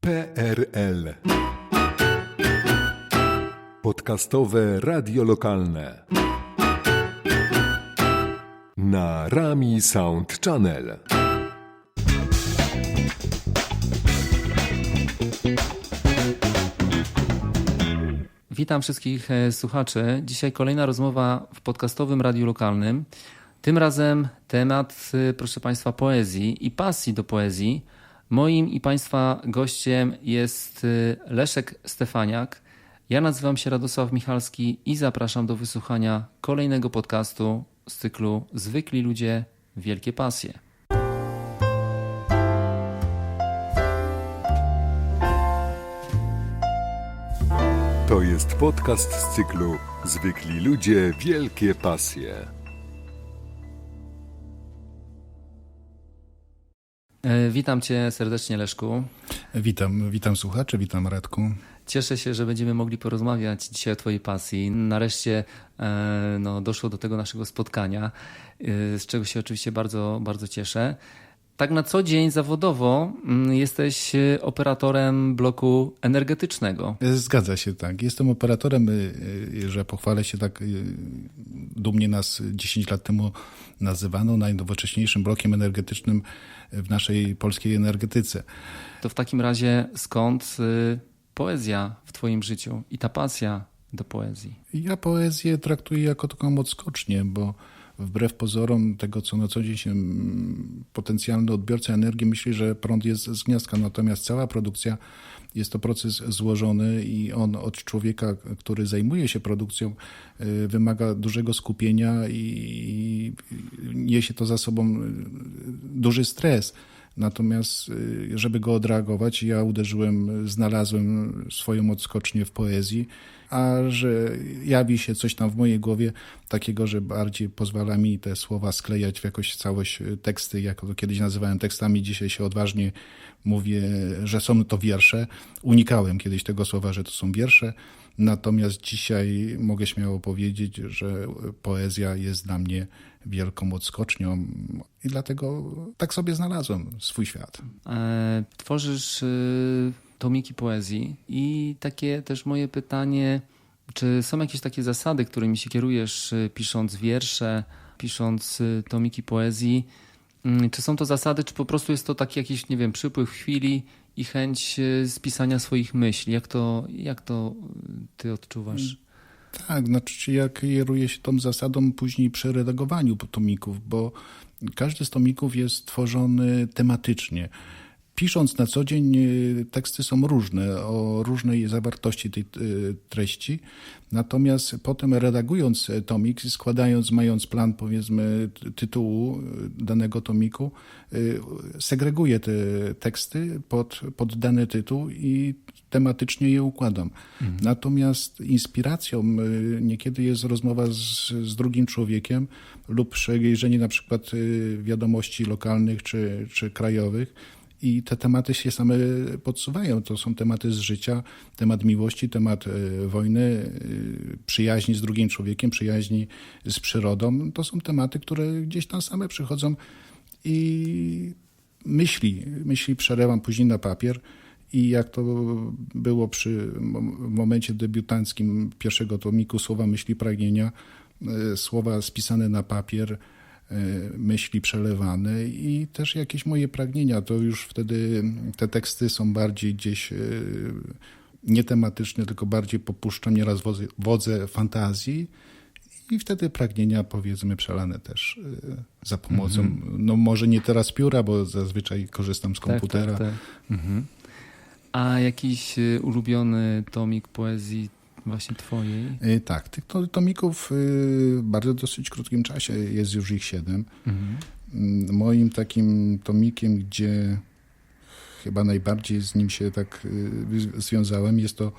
PRL Podcastowe radio lokalne na Rami Sound Channel. Witam wszystkich e, słuchaczy. Dzisiaj kolejna rozmowa w podcastowym radiu lokalnym. Tym razem temat, e, proszę Państwa, poezji i pasji do poezji. Moim i Państwa gościem jest e, Leszek Stefaniak. Ja nazywam się Radosław Michalski i zapraszam do wysłuchania kolejnego podcastu z cyklu Zwykli ludzie, wielkie pasje. To jest podcast z cyklu Zwykli ludzie, wielkie pasje. Witam Cię serdecznie, Leszku. Witam, witam słuchaczy, witam Radku. Cieszę się, że będziemy mogli porozmawiać dzisiaj o Twojej pasji. Nareszcie e, no, doszło do tego naszego spotkania, e, z czego się oczywiście bardzo, bardzo cieszę. Tak na co dzień zawodowo mm, jesteś e, operatorem bloku energetycznego. Zgadza się, tak. Jestem operatorem, y, y, że pochwalę się tak, y, dumnie nas 10 lat temu nazywano najnowocześniejszym blokiem energetycznym w naszej polskiej energetyce. To w takim razie skąd e, poezja w Twoim życiu i ta pasja do poezji? Ja poezję traktuję jako taką odskocznię, bo wbrew pozorom tego, co na co dzień się mm, potencjalny odbiorca energii myśli, że prąd jest z gniazdka, natomiast cała produkcja jest to proces złożony i on od człowieka, który zajmuje się produkcją, y, wymaga dużego skupienia i niesie to za sobą y, duży stres. Natomiast, y, żeby go odreagować, ja uderzyłem, znalazłem swoją odskocznię w poezji, a że jawi się coś tam w mojej głowie takiego, że bardziej pozwala mi te słowa sklejać w jakąś całość y, teksty, jak to kiedyś nazywałem tekstami, dzisiaj się odważnie mówię, że są to wiersze. Unikałem kiedyś tego słowa, że to są wiersze, natomiast dzisiaj mogę śmiało powiedzieć, że poezja jest dla mnie wielką odskocznią i dlatego tak sobie znalazłem swój świat. E, Tworzysz y, tomiki poezji i takie też moje pytanie, czy są jakieś takie zasady, którymi się kierujesz y, pisząc wiersze, pisząc y, tomiki poezji? Mm, Czy są to zasady, czy po prostu jest to taki jakiś, nie wiem, przypływ chwili i chęć y, spisania swoich myśli? Jak to, jak to ty odczuwasz? Tak, znaczy ja kieruję się tą zasadą później przy redagowaniu tomików, bo każdy z tomików jest tworzony tematycznie. Pisząc na co dzień y, teksty są różne, o różnej zawartości tej y, treści, natomiast potem redagując tomik, składając, mając plan powiedzmy ty- tytułu y, danego tomiku, segreguję te teksty pod, pod dany tytuł i tematycznie je układam. Natomiast inspiracją niekiedy jest rozmowa z, z drugim człowiekiem lub przejrzenie na przykład wiadomości lokalnych czy, czy krajowych i te tematy się same podsuwają. To są tematy z życia, temat miłości, temat y, wojny, y, przyjaźni z drugim człowiekiem, przyjaźni z przyrodą. To są tematy, które gdzieś tam same przychodzą i myśli, myśli przerywam później na papier i jak to było przy mom- momencie debiutanckim pierwszego tomiku Słowa Myśli Pragnienia, e, słowa spisane na papier, e, myśli przelewane i też jakieś moje pragnienia, to już wtedy te teksty są bardziej gdzieś e, nietematyczne, tylko bardziej popuszczam nieraz wodze, wodze fantazji i wtedy pragnienia powiedzmy przelane też e, za pomocą, no może nie teraz pióra, bo zazwyczaj korzystam z komputera. Tak, tak, tak. Mhm. A jakiś y, ulubiony tomik poezji właśnie twojej? Y, Tak, tych to- tomików y, w bardzo dosyć krótkim czasie, jest już ich siedem. Mhm. Mm, Moim takim tomikiem, gdzie chyba najbardziej z nim się tak y, związałem, jest to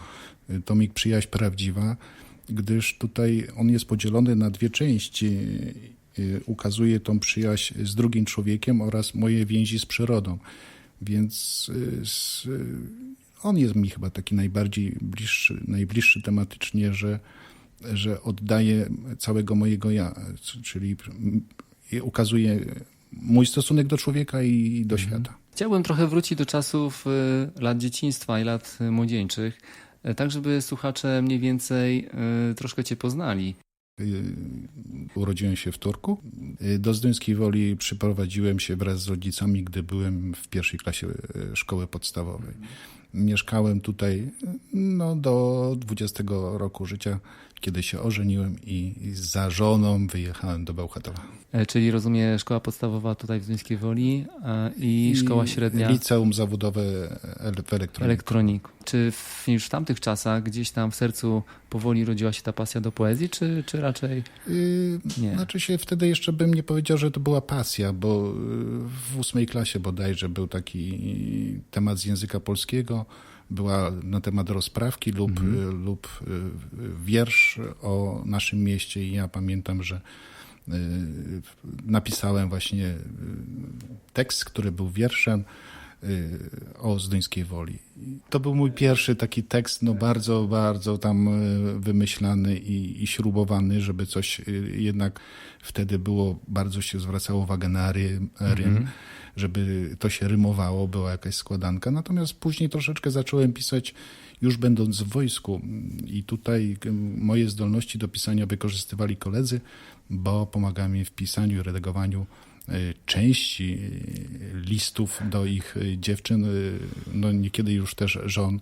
tomik Przyjaźń Prawdziwa, gdyż tutaj on jest podzielony na dwie części. Ukazuje tą przyjaźń z drugim człowiekiem oraz moje więzi z przyrodą. Więc on jest mi chyba taki najbardziej bliższy, najbliższy tematycznie, że, że oddaje całego mojego ja, czyli ukazuje mój stosunek do człowieka i do świata. Chciałbym trochę wrócić do czasów y, lat dzieciństwa i lat młodzieńczych, y, tak żeby słuchacze mniej więcej y, troszkę Cię poznali. Urodziłem się w Turku. Do Zduńskiej Woli przyprowadziłem się wraz z rodzicami, gdy byłem w pierwszej klasie szkoły podstawowej. Mieszkałem tutaj no, do 20 roku życia, kiedy się ożeniłem i, i za żoną wyjechałem do Bełchatowa. E, Czyli rozumiem szkoła podstawowa tutaj w Zduńskiej Woli e, i szkoła średnia Liceum zawodowe ele- w elektronice. elektronik. Czy w, już w tamtych czasach gdzieś tam w sercu powoli rodziła się ta pasja do poezji, czy, czy raczej Y, Nie. Znaczy się wtedy jeszcze bym nie powiedział, że to była pasja, bo y, w ósmej klasie bodajże był taki temat z języka polskiego, była na temat rozprawki lub, Mhm. y, lub y, wiersz o naszym mieście i ja pamiętam, że y, napisałem właśnie tekst, który był wierszem o Zduńskiej Woli. To był mój pierwszy taki tekst, no bardzo, bardzo tam wymyślany i, i śrubowany, żeby coś jednak wtedy było, bardzo się zwracało uwagę na rym, rym żeby to się rymowało, była jakaś składanka. Natomiast później troszeczkę zacząłem pisać już będąc w wojsku i tutaj moje zdolności do pisania wykorzystywali koledzy, bo pomagali mi w pisaniu i redagowaniu części y, listów do ich y, dziewczyn, y, no niekiedy już też żon,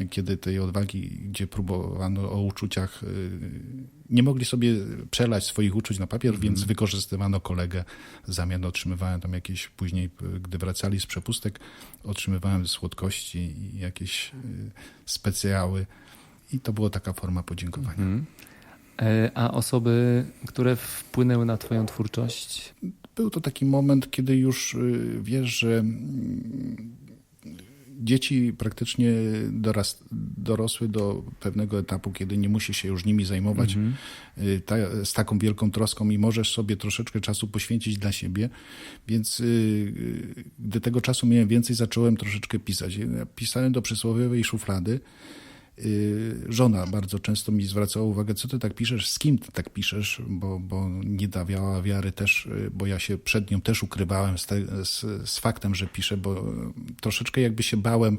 y, kiedy tej odwagi, gdzie próbowano o uczuciach, y, nie mogli sobie przelać swoich uczuć na papier, więc wykorzystywano kolegę, w zamian otrzymywałem tam jakieś, później y, gdy wracali z przepustek, otrzymywałem słodkości i jakieś y, specjały i to była taka forma podziękowania. Mhm. E, A osoby, które wpłynęły na Twoją twórczość? Był to taki moment, kiedy już y, wiesz, że mm, dzieci praktycznie dorosły do pewnego etapu, kiedy nie musisz się już nimi zajmować y, ta, z taką wielką troską i możesz sobie troszeczkę czasu poświęcić dla siebie. Więc y, gdy tego czasu miałem więcej, zacząłem troszeczkę pisać. Ja Pisałem do przysłowiowej szuflady. Y, Żona bardzo często mi zwracała uwagę, co ty tak piszesz, z kim ty tak piszesz, bo, bo nie dawiała wiary też, y, bo ja się przed nią też ukrywałem z, te, z, z faktem, że piszę, bo y, troszeczkę jakby się bałem,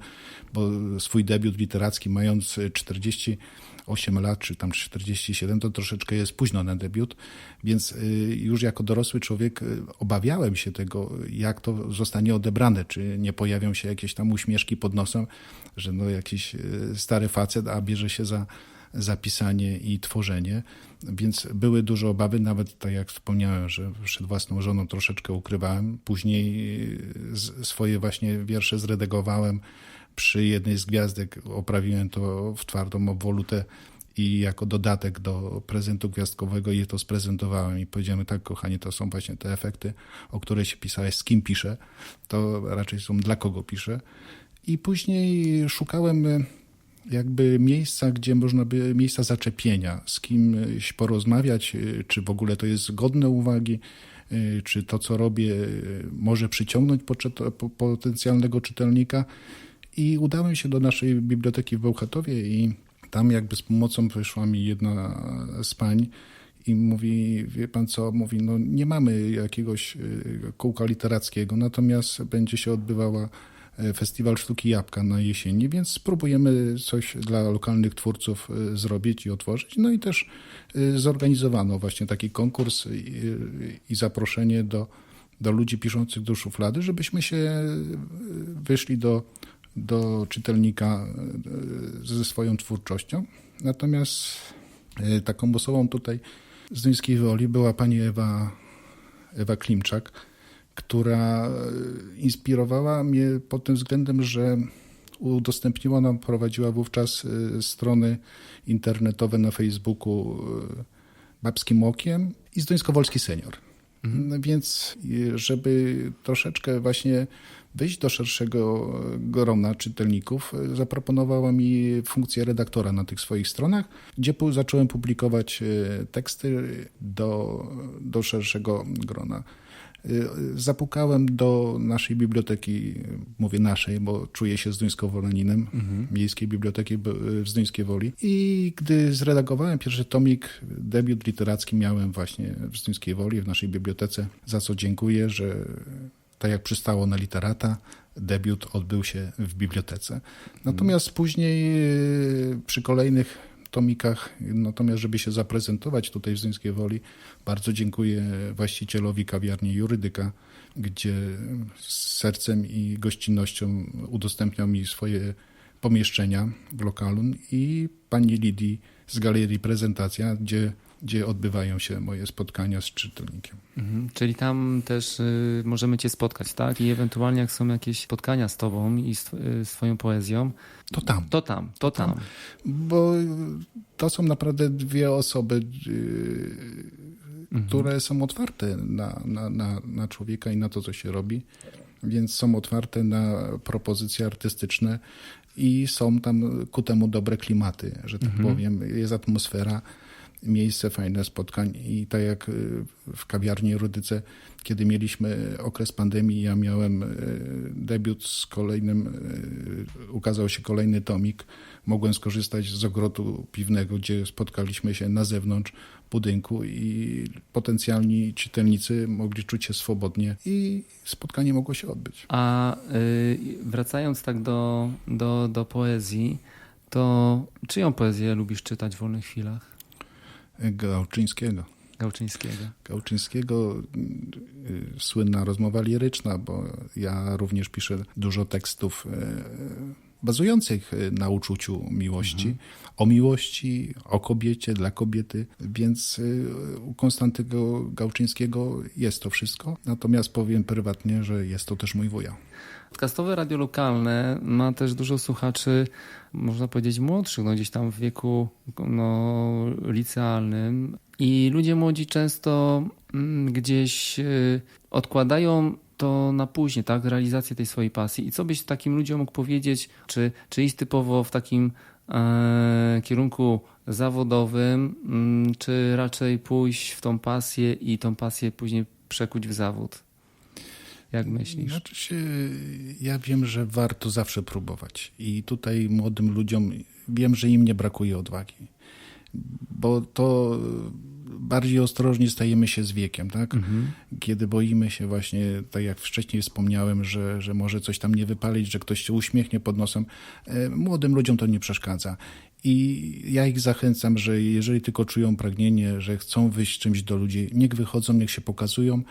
bo swój debiut literacki mając y, 48 lat, czy tam 47, to troszeczkę jest późno na debiut, więc już jako dorosły człowiek obawiałem się tego, jak to zostanie odebrane, czy nie pojawią się jakieś tam uśmieszki pod nosem, że no jakiś y, stary facet, a bierze się za zapisanie i tworzenie, więc były duże obawy, nawet tak jak wspomniałem, że przed własną żoną troszeczkę ukrywałem. Później z- swoje właśnie wiersze zredagowałem przy jednej z gwiazdek, oprawiłem to w twardą obwolutę i jako dodatek do prezentu gwiazdkowego je to sprezentowałem i powiedziałem tak, kochanie, to są właśnie te efekty, o które się pisałeś, z kim piszę, to raczej są dla kogo piszę. I później szukałem y, jakby miejsca, gdzie można by, miejsca zaczepienia, z kimś porozmawiać, y, czy w ogóle to jest godne uwagi, y, czy to, co robię, może przyciągnąć potencjalnego czytelnika. I udałem się do naszej biblioteki w Bełchatowie i tam jakby z pomocą wyszła mi jedna z pań i mówi, wie pan co, mówi, no nie mamy jakiegoś kółka literackiego, natomiast będzie się odbywała e, Festiwal Sztuki Jabłka na jesieni, więc spróbujemy coś dla lokalnych twórców y, zrobić i otworzyć. No i też y, zorganizowano właśnie taki konkurs i, zaproszenie do, do ludzi piszących do szuflady, żebyśmy się wyszli do, do czytelnika ze swoją twórczością. Natomiast taką osobą tutaj z Duńskiej Woli była pani Ewa, Ewa Klimczak, która y, inspirowała mnie pod tym względem, że udostępniła nam, prowadziła wówczas y, strony internetowe na Facebooku y, Babskim Okiem i Zduńskowolski Senior. No Więc żeby troszeczkę właśnie wyjść do szerszego grona czytelników, zaproponowała mi funkcję redaktora na tych swoich stronach, gdzie zacząłem publikować teksty do, do szerszego grona. Y, Zapukałem do naszej biblioteki, mówię naszej, bo czuję się zduńsko-wolaninem, Miejskiej Biblioteki B- w Zduńskiej Woli. I gdy zredagowałem pierwszy tomik, debiut literacki miałem właśnie w Zduńskiej Woli, w naszej bibliotece, za co dziękuję, że tak jak przystało na literata, debiut odbył się w bibliotece. Natomiast później y, przy kolejnych tomikach, natomiast żeby się zaprezentować tutaj w Zduńskiej Woli, bardzo dziękuję właścicielowi kawiarni Jurydyka, gdzie z sercem i gościnnością udostępniał mi swoje pomieszczenia w lokalu. I pani Lidii z Galerii Prezentacja, gdzie, gdzie odbywają się moje spotkania z czytelnikiem. Mhm. Czyli tam też y, możemy Cię spotkać, tak? I ewentualnie jak są jakieś spotkania z Tobą i z, y, swoją poezją, To tam. to tam, to tam. Bo to są naprawdę dwie osoby, yy, które są otwarte na, na, na, na człowieka i na to, co się robi, więc są otwarte na propozycje artystyczne i są tam ku temu dobre klimaty, że tak powiem. Jest atmosfera, miejsce fajne spotkań i tak jak y, w kawiarni Rudyce, kiedy mieliśmy okres pandemii, ja miałem y, debiut z kolejnym, y, ukazał się kolejny tomik, mogłem skorzystać z ogrodu piwnego, gdzie spotkaliśmy się na zewnątrz budynku i potencjalni czytelnicy mogli czuć się swobodnie i spotkanie mogło się odbyć. A wracając tak do, do, do poezji, to czyją poezję lubisz czytać w wolnych chwilach? Gałczyńskiego. Gałczyńskiego. Gałczyńskiego y, słynna rozmowa liryczna, bo ja również piszę dużo tekstów y, bazujących y, na uczuciu miłości, o miłości, o kobiecie, dla kobiety, więc y, u Konstantego Gałczyńskiego jest to wszystko, natomiast powiem prywatnie, że jest to też mój wuja. Podcastowe radio lokalne ma też dużo słuchaczy, można powiedzieć, młodszych, no gdzieś tam w wieku no, licealnym. I ludzie młodzi często mm, gdzieś y, odkładają to na później, tak, realizację tej swojej pasji. I co byś takim ludziom mógł powiedzieć, czy, czy iść typowo w takim e, kierunku zawodowym, mm, czy raczej pójść w tą pasję i tą pasję później przekuć w zawód? Jak myślisz? Znaczy się, ja wiem, że warto zawsze próbować i tutaj młodym ludziom wiem, że im nie brakuje odwagi, bo to bardziej ostrożnie stajemy się z wiekiem, tak? Kiedy boimy się właśnie, tak jak wcześniej wspomniałem, że, że może coś tam nie wypalić, że ktoś się uśmiechnie pod nosem. E, Młodym ludziom to nie przeszkadza. I ja ich zachęcam, że jeżeli tylko czują pragnienie, że chcą wyjść czymś do ludzi, niech wychodzą, niech się pokazują.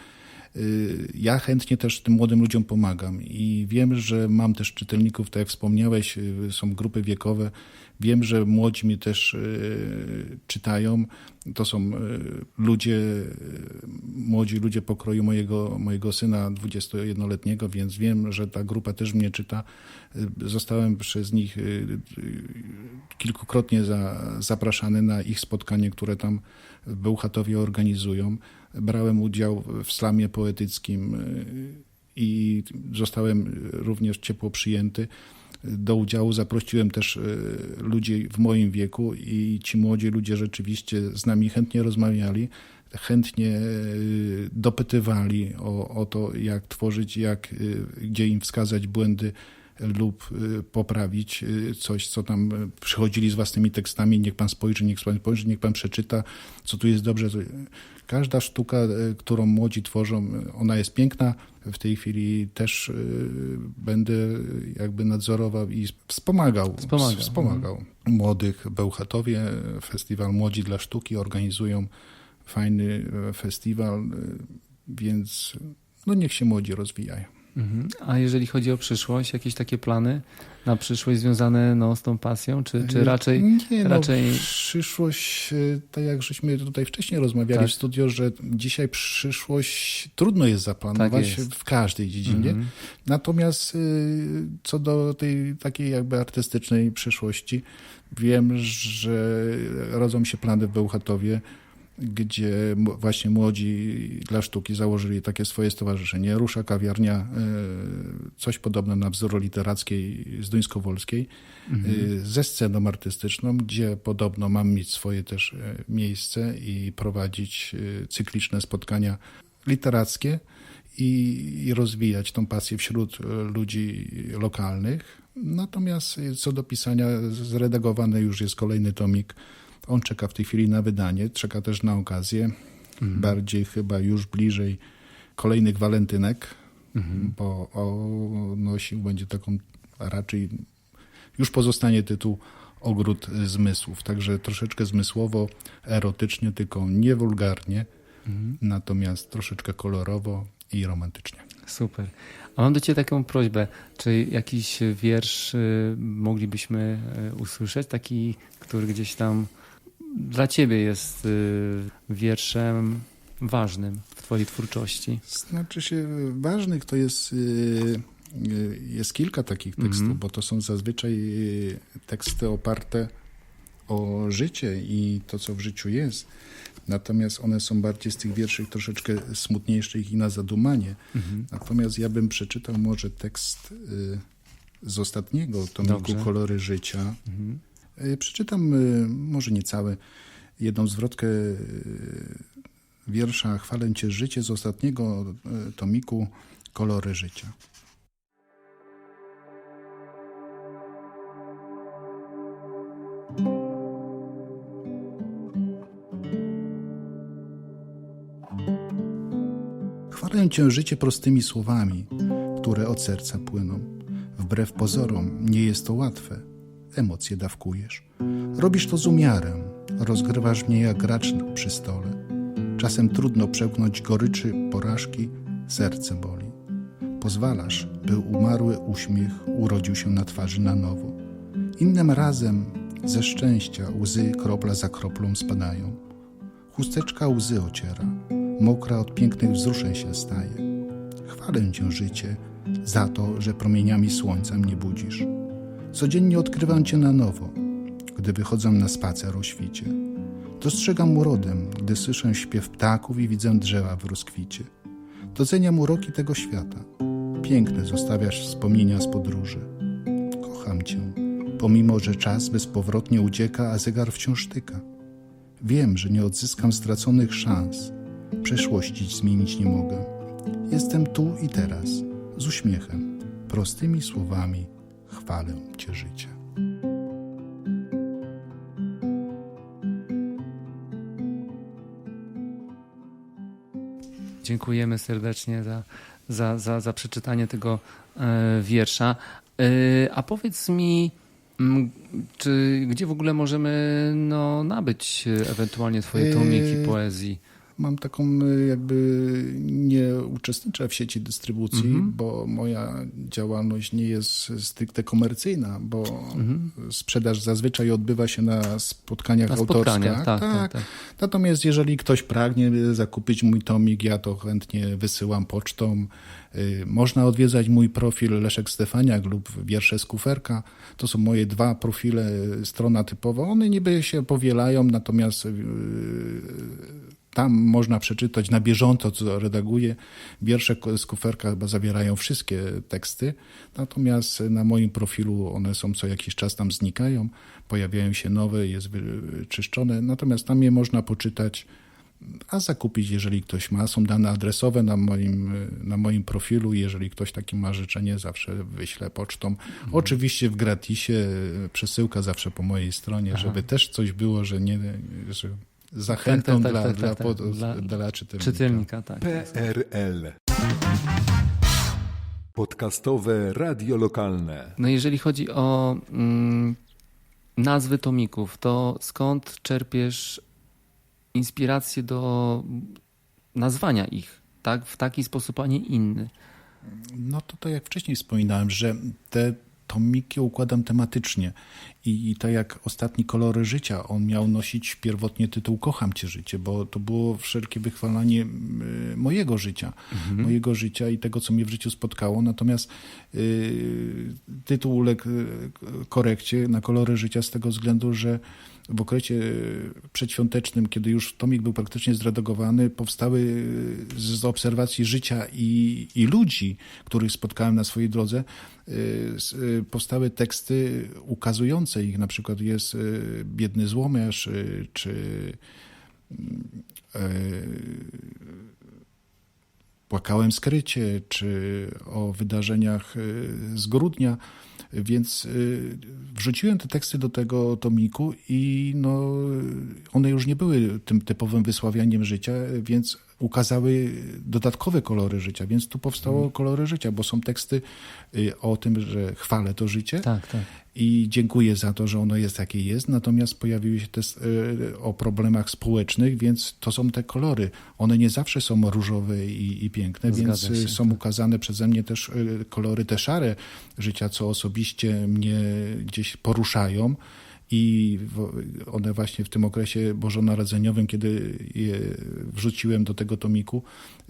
Y, Ja chętnie też tym młodym ludziom pomagam i wiem, że mam też czytelników, tak jak wspomniałeś, y, są grupy wiekowe. Wiem, że młodzi mi też y, czytają. To są ludzie, młodzi ludzie pokroju mojego, mojego syna 21-letniego, więc wiem, że ta grupa też mnie czyta. Zostałem przez nich kilkukrotnie za, zapraszany na ich spotkanie, które tam w Bełchatowie organizują. Brałem udział w slamie poetyckim y, i zostałem również ciepło przyjęty. Do udziału zaprosiłem też y, ludzi w moim wieku i ci młodzi ludzie rzeczywiście z nami chętnie rozmawiali, chętnie y, dopytywali o, o to, jak tworzyć, jak, gdzie im wskazać błędy lub y, poprawić y, coś, co tam y, przychodzili z własnymi tekstami. Niech pan spojrzy, niech pan spojrzy, niech pan przeczyta, co tu jest dobrze. Każda sztuka, którą młodzi tworzą, ona jest piękna. W tej chwili też będę jakby nadzorował i wspomagał. Wspomagał. wspomagał. Młodych Bełchatowie, festiwal Młodzi dla Sztuki organizują fajny festiwal, więc no niech się młodzi rozwijają. Mhm. A jeżeli chodzi o przyszłość, jakieś takie plany na przyszłość związane no, z tą pasją, czy, czy raczej, Nie, no, raczej Przyszłość, e, tak jak żeśmy tutaj wcześniej rozmawiali Tak. w studio, że dzisiaj przyszłość trudno jest zaplanować Tak jest. w każdej dziedzinie. Mhm. Natomiast y, co do tej takiej jakby artystycznej przyszłości, wiem, że rodzą się plany w Bełchatowie, gdzie właśnie młodzi dla sztuki założyli takie swoje stowarzyszenie. Rusza kawiarnia, y, coś podobne na wzór literackiej z Duńsko-Wolskiej, y, ze sceną artystyczną, gdzie podobno mam mieć swoje też y, miejsce i prowadzić cykliczne spotkania literackie i, rozwijać tą pasję wśród e, ludzi lokalnych. Natomiast e, co do pisania, zredagowany już jest kolejny tomik. On czeka w tej chwili na wydanie, czeka też na okazję. Bardziej chyba już bliżej kolejnych walentynek, bo o, nosił będzie taką raczej już pozostanie tytuł Ogród Zmysłów. Także troszeczkę zmysłowo, erotycznie, tylko nie wulgarnie, natomiast troszeczkę kolorowo i romantycznie. Super. A mam do Ciebie taką prośbę. Czy jakiś wiersz y, moglibyśmy y, usłyszeć? Taki, który gdzieś tam dla Ciebie jest y, wierszem ważnym w Twojej twórczości? Znaczy się, ważnych to jest, y, y, jest kilka takich tekstów, Mhm. bo to są zazwyczaj teksty oparte o życie i to, co w życiu jest. Natomiast one są bardziej z tych wierszy troszeczkę smutniejszych i na zadumanie. Mhm. Natomiast ja bym przeczytał może tekst z ostatniego tomiku Dobrze. Kolory Życia. Mhm. Przeczytam y, może nie całe, jedną zwrotkę y, wiersza Chwalę Cię życie z ostatniego y, tomiku Kolory Życia. Chwalę Cię życie prostymi słowami, które od serca płyną. Wbrew pozorom nie jest to łatwe. Emocje dawkujesz. Robisz to z umiarem. Rozgrywasz mnie jak gracz przy stole. Czasem trudno przełknąć goryczy porażki, serce boli. Pozwalasz, by umarły uśmiech urodził się na twarzy na nowo. Innym razem ze szczęścia łzy kropla za kroplą spadają. Chusteczka łzy ociera, mokra od pięknych wzruszeń się staje. Chwalę Cię, życie, za to, że promieniami słońca mnie budzisz. Codziennie odkrywam Cię na nowo, gdy wychodzę na spacer o świcie. Dostrzegam urodę, gdy słyszę śpiew ptaków i widzę drzewa w rozkwicie. Doceniam uroki tego świata. Piękne zostawiasz wspomnienia z podróży. Kocham Cię, pomimo że czas bezpowrotnie ucieka, a zegar wciąż tyka. Wiem, że nie odzyskam straconych szans. Przeszłości zmienić nie mogę. Jestem tu i teraz, z uśmiechem, prostymi słowami chwalę Cię życie. Dziękujemy serdecznie za, za, za, za przeczytanie tego e, wiersza. E, a powiedz mi, mm, czy gdzie w ogóle możemy no, nabyć e, ewentualnie Twoje tomiki poezji? Mam taką y, jakby nie uczestniczę w sieci dystrybucji, Mhm. bo moja działalność nie jest stricte komercyjna, bo sprzedaż zazwyczaj odbywa się na spotkaniach Na autorskich. spotkaniach, tak, tak, tak. Natomiast jeżeli ktoś pragnie zakupić mój tomik, ja to chętnie wysyłam pocztą. Y, Można odwiedzać mój profil Leszek Stefaniak lub Wiersze z Kuferka. To są moje dwa profile, y, strona typowa. One niby się powielają, natomiast tam można przeczytać na bieżąco, co redaguję. Wiersze z kuferka chyba zawierają wszystkie teksty, natomiast na moim profilu one są co jakiś czas tam znikają, pojawiają się nowe, jest wyczyszczone, natomiast tam je można poczytać, a zakupić, jeżeli ktoś ma. Są dane adresowe na moim, na moim profilu. Jeżeli ktoś taki ma życzenie, zawsze wyślę pocztą. Oczywiście w gratisie, przesyłka zawsze po mojej stronie, żeby też coś było, że nie, że zachętą tak, dla, tak, dla, tak, pod- Dla- dla czytelnika. Czytelnika, tak. PRL. Podcastowe radio lokalne. No jeżeli chodzi o mm, nazwy tomików, to skąd czerpiesz inspirację do nazwania ich? Tak, w taki sposób, a nie inny. No to tak jak wcześniej wspominałem, że te tomiki układam tematycznie i, i tak jak ostatni Kolory Życia, on miał nosić pierwotnie tytuł Kocham Cię Życie, bo to było wszelkie wychwalanie mojego życia, mojego życia i tego, co mnie w życiu spotkało. Natomiast y, tytuł uległ y, korekcie na Kolory Życia z tego względu, że w okresie przedświątecznym, kiedy już tomik był praktycznie zredagowany, powstały z obserwacji życia i, i ludzi, których spotkałem na swojej drodze, y, y, powstały teksty ukazujące ich. Na przykład jest y, Biedny Złomiarz, czy y, Płakałem skrycie, czy o wydarzeniach y, z grudnia, więc y, wrzuciłem te teksty do tego tomiku i no, one już nie były tym typowym wysławianiem życia, więc ukazały dodatkowe kolory życia, więc tu powstało Mhm. kolory życia, bo są teksty y, o tym, że chwalę to życie Tak, tak. i dziękuję za to, że ono jest jakie jest, natomiast pojawiły się też y, o problemach społecznych, więc to są te kolory. One nie zawsze są różowe i, i piękne, Zgadza więc y, się, są ukazane przeze mnie też kolory te szare życia, co osobiście mnie gdzieś poruszają. I one właśnie w tym okresie bożonarodzeniowym, kiedy je wrzuciłem do tego tomiku,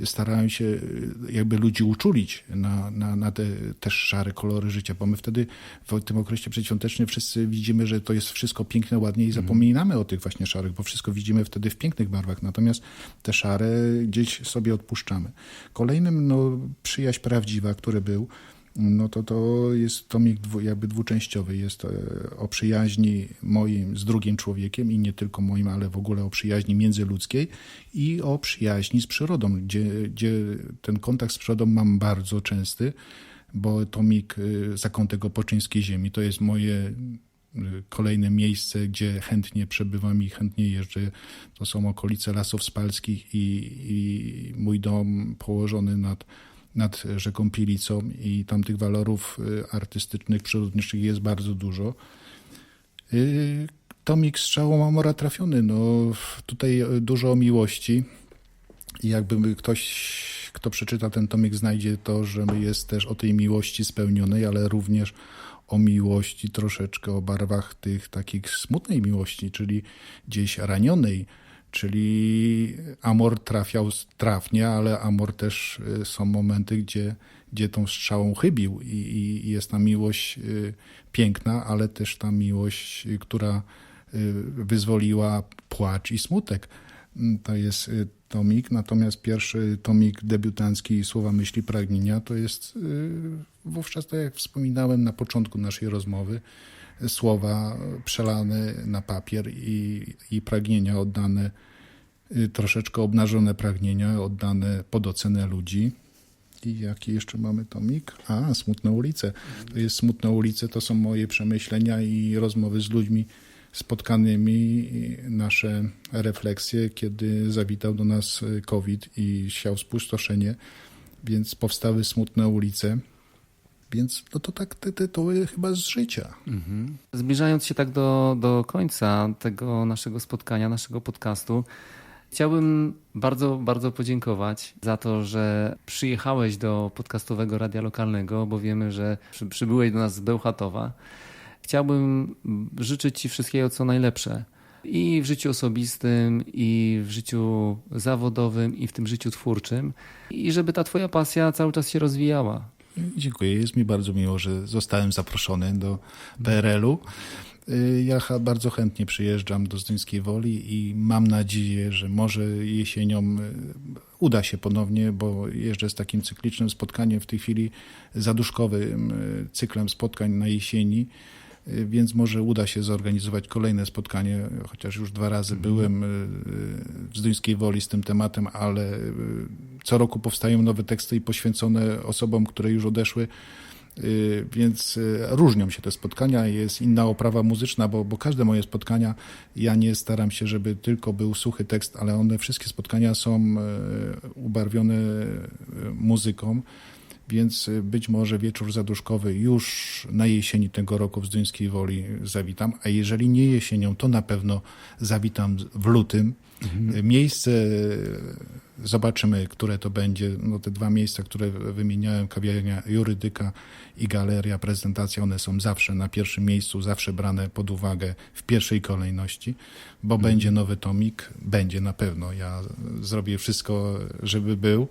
starałem się y, jakby ludzi uczulić na, na, na te też szare kolory życia, bo my wtedy w tym okresie przedświątecznym wszyscy widzimy, że to jest wszystko piękne, ładnie i zapominamy o tych właśnie szarych, bo wszystko widzimy wtedy w pięknych barwach, natomiast te szare gdzieś sobie odpuszczamy. Kolejnym, no, przyjaźń prawdziwa, który był, no to to jest tomik dwu, jakby dwuczęściowy. Jest e, o przyjaźni moim z drugim człowiekiem i nie tylko moim, ale w ogóle o przyjaźni międzyludzkiej i o przyjaźni z przyrodą, gdzie, gdzie ten kontakt z przyrodą mam bardzo częsty, bo tomik e, Zakątek Opoczyńskiej Ziemi to jest moje e, kolejne miejsce, gdzie chętnie przebywam i chętnie jeżdżę. To są okolice Lasów Spalskich i, i mój dom położony nad nad rzeką Pilicą i tam tych walorów y, artystycznych, przyrodniczych jest bardzo dużo. Y, Tomik strzałą Amora trafiony. No, tutaj y, dużo o miłości. I jakby ktoś, kto przeczyta ten tomik, znajdzie to, że jest też o tej miłości spełnionej, ale również o miłości troszeczkę o barwach tych takich smutnej miłości, czyli gdzieś ranionej, czyli Amor trafiał trafnie, ale Amor też y, są momenty, gdzie, gdzie tą strzałą chybił i, i jest ta miłość y, piękna, ale też ta miłość, y, która wyzwoliła płacz i smutek. To jest y, tomik, natomiast pierwszy tomik debiutancki Słowa Myśli Pragnienia to jest y, wówczas, tak jak wspominałem na początku naszej rozmowy, słowa przelane na papier i, i pragnienia oddane, y, troszeczkę obnażone pragnienia oddane pod ocenę ludzi. I jaki jeszcze mamy tomik? A, Smutne ulice. To jest Smutne ulice, to są moje przemyślenia i rozmowy z ludźmi spotkanymi, nasze refleksje, kiedy zawitał do nas y, COVID i siał spustoszenie, więc powstały Smutne ulice. Więc no to tak te tytuły chyba z życia. Zbliżając się tak do, do końca tego naszego spotkania, naszego podcastu, chciałbym bardzo, bardzo podziękować za to, że przyjechałeś do podcastowego radia lokalnego, bo wiemy, że przy, przybyłeś do nas z Bełchatowa. Chciałbym życzyć Ci wszystkiego, co najlepsze. I w życiu osobistym, i w życiu zawodowym, i w tym życiu twórczym. I żeby ta Twoja pasja cały czas się rozwijała. Dziękuję. Jest mi bardzo miło, że zostałem zaproszony do PRL-u. Y, Ja bardzo chętnie przyjeżdżam do Zduńskiej Woli i mam nadzieję, że może jesienią y, uda się ponownie, bo jeżdżę z takim cyklicznym spotkaniem w tej chwili zaduszkowym y, cyklem spotkań na jesieni. Więc może uda się zorganizować kolejne spotkanie, chociaż już dwa razy byłem y, y, w Zduńskiej Woli z tym tematem, ale y, co roku powstają nowe teksty i poświęcone osobom, które już odeszły. Więc różnią się te spotkania, jest inna oprawa muzyczna, bo, bo każde moje spotkania, ja nie staram się, żeby tylko był suchy tekst, ale one wszystkie spotkania są ubarwione muzyką. Więc y, być może wieczór zaduszkowy już na jesieni tego roku w Zduńskiej Woli zawitam, a jeżeli nie jesienią, to na pewno zawitam w lutym. Y, Miejsce y, zobaczymy, które to będzie. No, te dwa miejsca, które wymieniałem, kawiarnia Jurydyka i galeria, prezentacja, one są zawsze na pierwszym miejscu, zawsze brane pod uwagę w pierwszej kolejności, bo będzie nowy tomik, będzie na pewno. Ja zrobię wszystko, żeby był.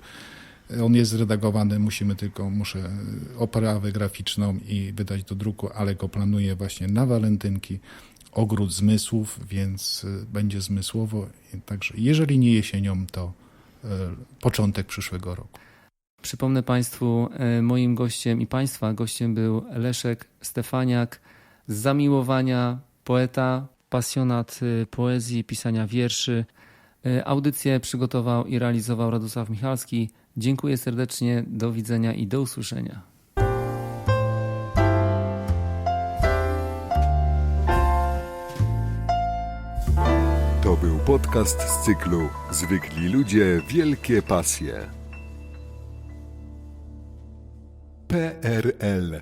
On jest zredagowany, musimy tylko, muszę oprawę graficzną i wydać do druku, ale go planuję właśnie na walentynki, ogród zmysłów, więc y, będzie zmysłowo. Także jeżeli nie jesienią, to y, początek przyszłego roku. Przypomnę Państwu, e, moim gościem i Państwa gościem był Leszek Stefaniak z zamiłowania, poeta, pasjonat poezji, pisania wierszy. Audycję przygotował i realizował Radosław Michalski. Dziękuję serdecznie, do widzenia i do usłyszenia. To był podcast z cyklu Zwykli ludzie, wielkie pasje. PRL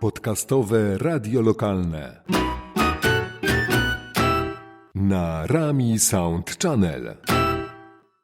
Podcastowe radio lokalne na Rami Sound Channel.